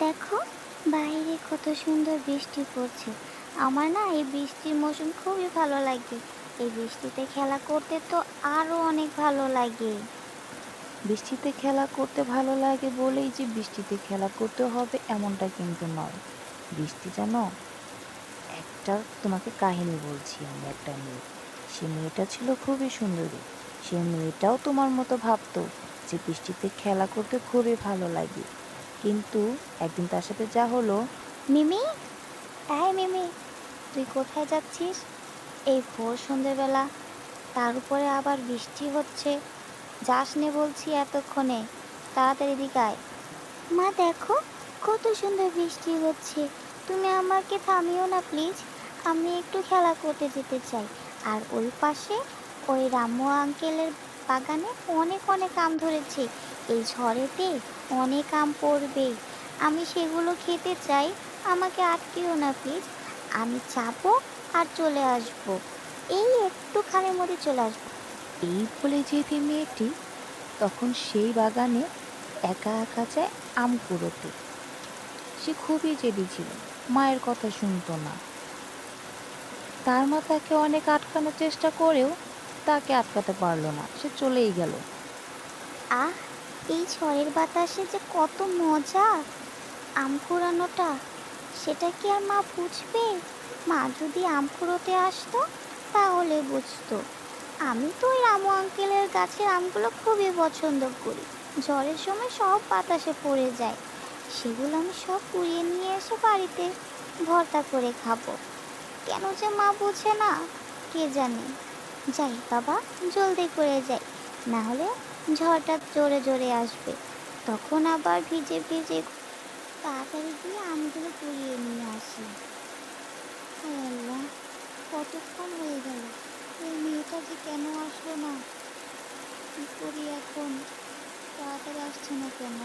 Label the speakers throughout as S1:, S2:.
S1: দেখো, বাইরে কত সুন্দর বৃষ্টি পড়ছে। আমার না এই বৃষ্টির মৌসুম খুবই ভালো লাগে। এই বৃষ্টিতে খেলা করতে তো আরও অনেক ভালো লাগে।
S2: বৃষ্টিতে খেলা করতে ভালো লাগে বলেই যে বৃষ্টিতে খেলা করতে হবে এমনটা কিন্তু নয়। বৃষ্টি জানো একটা তোমাকে কাহিনী বলছি আমি, একটা মেয়ে। সে মেয়েটা ছিল খুবই সুন্দরী। সে মেয়েটাও তোমার মতো ভাবতো যে বৃষ্টিতে খেলা করতে খুবই ভালো লাগে। কিন্তু একদিন তার সাথে যা হলো।
S1: মিমি? এই মিমি তুই কোথায় যাচ্ছিস? এই ভোর সন্ধ্যেবেলা তার উপরে আবার বৃষ্টি হচ্ছে। যাস নে বলছি এতক্ষণে। তাড়াতাড়ি দিকে আয়। মা দেখো কত সুন্দর বৃষ্টি হচ্ছে। তুমি আমাকে থামিও না প্লিজ। আমি একটু খেলা করতে যেতে চাই। আর ওই পাশে ওই রামু আঙ্কেলের বাগানে অনেক অনেক আম ধরেছে। এই ঝড়েতে অনেক আম পড়বে। আমি সেগুলো খেতে চাই আমাকে আটকেও না প্লিজ আমি যাব আর চলে আসব। এই একটুখানির মধ্যে চলে আসব।
S2: এই বলে যেতে মেয়েটি তখন সেই বাগানে একা একা যায় আম কুড়োতে। সে খুবই জেদি ছিল মায়ের কথা শুনতো না। তার মা তাকে অনেক আটকানোর চেষ্টা করেও তাকে আটকাতে পারল না সে চলেই গেল।
S1: আহ এই ঝড়ের বাতাসে যে কত মজা! আম কুড়ানোটা সেটা কি আর মা বুঝবে? মা যদি আম কুড়োতে আসতো, তাহলে বুঝতো। আমি তো ওই রামু আঙ্কেলের গাছের আমগুলো খুবই পছন্দ করি। ঝড়ের সময় সব বাতাসে পড়ে যায়। সেগুলো আমি সব কুড়িয়ে নিয়ে এসে বাড়িতে ভর্তা করে খাব। কেন যে মা বোঝে না, কে জানে? যাই বাবা, জলদি করে যাই। না হলে ঝড়টা জোরে জোরে আসবে। তখন আবার ভিজে ভিজে তাড়াতাড়ি গিয়ে আমগুলো কুড়িয়ে নিয়ে আসি। কতক্ষণ হয়ে গেল? এই মেয়েটা যে কেন আসলো না? কী করি এখন? তাড়াতাড়ি আসছে না কেন?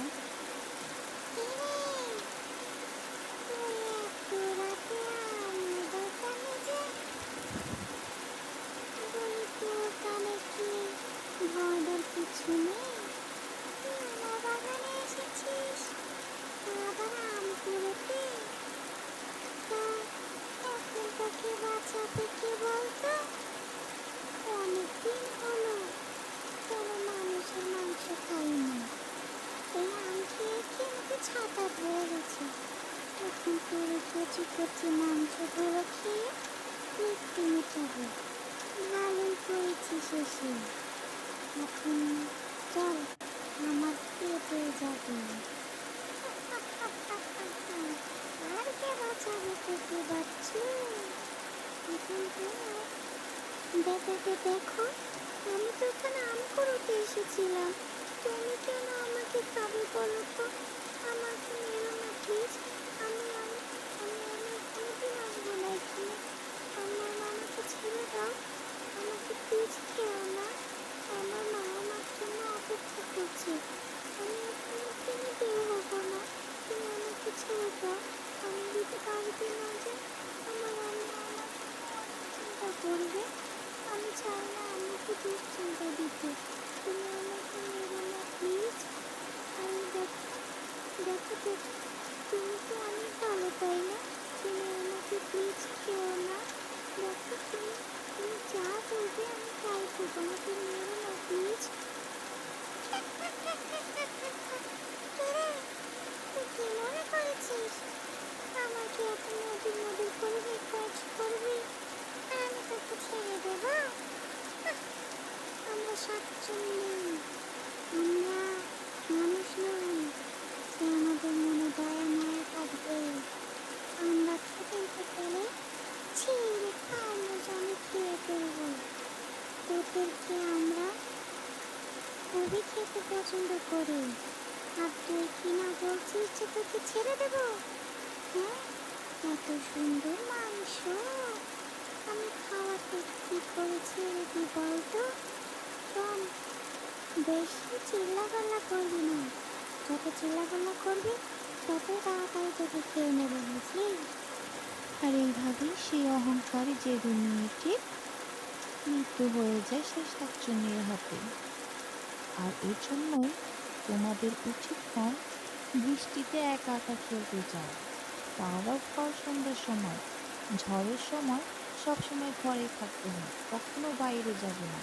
S1: বাঁচাতে কে বলতো? অনেকদিন হলো কোনো মানুষের মাংস খাইনি। এই আম ছাতা ধরে গেছে। তোর কচি কচি মাংসগুলো খেয়ে মৃত্যু মিটাবো ভালোই করেছিস এসে এখন চল, আমার পেটে যাবে আর কে বাঁচাবে তোকে বাচ্চু এখন দেখো আমি তো এখানে আম করতে এসেছিলাম। তুমি কেন আমাকে খাবে বলো তো আমাকে মেরো না প্লিজ আমি আমি আমি আমি কোনোদিন আসব না এখানে আমার মামাকে ছেড়ে দাও আমাকে প্লিজ খেও না আমার মা আমার জন্য অপেক্ষা করছে আমি এখানে কেন বের হব না তুমি আমাকে ছেড়ে দাও আমি যদি বাড়িতে না যাই আমার আম্মা আমার জন্য অনেক চিন্তা করবে আমি চাই না আমাকে দুশ্চিন্তা দিতে তুমি আমাকে মেরো না প্লিজ আমি দেখো দেখো দেখো তুমি তো অনেক ভালো তাই না তুমি আমাকে প্লিজ খেও না দেখো তুমি তুমি যা বলবে আমি তাই করব আমাকে মেরো না প্লিজ তুই কি মনে করেছিস আমাকে এত মধুর মধুর করে রিকোয়েস্ট করবি আর আমি তোকে ছেড়ে দেবো আমরা সাতজন নেই আমরা মানুষ নই যে আমাদের মনে দয়া মায়া থাকবে আমরা খেতে পেলে ছিঁড়ে খাওয়ানো জমি খেয়ে ফেলব তোদেরকে আমরা খুবই খেতে পছন্দ করি। আর তুই কি না বলছিস যে তোকে ছেড়ে দেবো? হ্যাঁ এত সুন্দর মাংস। আমি খাওয়াতে কি করে ছেড়ে দিই বলতো? শোন, বেশি চিল্লাপাল্লা করবি না। যত চিল্লাপাল্লা করবি, তত তাড়াতাড়ি তোকে খেয়ে নেবে, বুঝলি?
S2: আর এইভাবেই সেই অহংকারী যে মেয়েটির মৃত্যু হয়ে যায় সেই শাকচুনির হাতে। আর এর জন্যই তোমাদের উচিত নয় বৃষ্টিতে একা একা খেলতে চাও তাও আবার সন্ধ্যার সময়, ঝড়ের সময় সবসময় ঘরে থাকতে হয়, কখনো বাইরে যাবে না।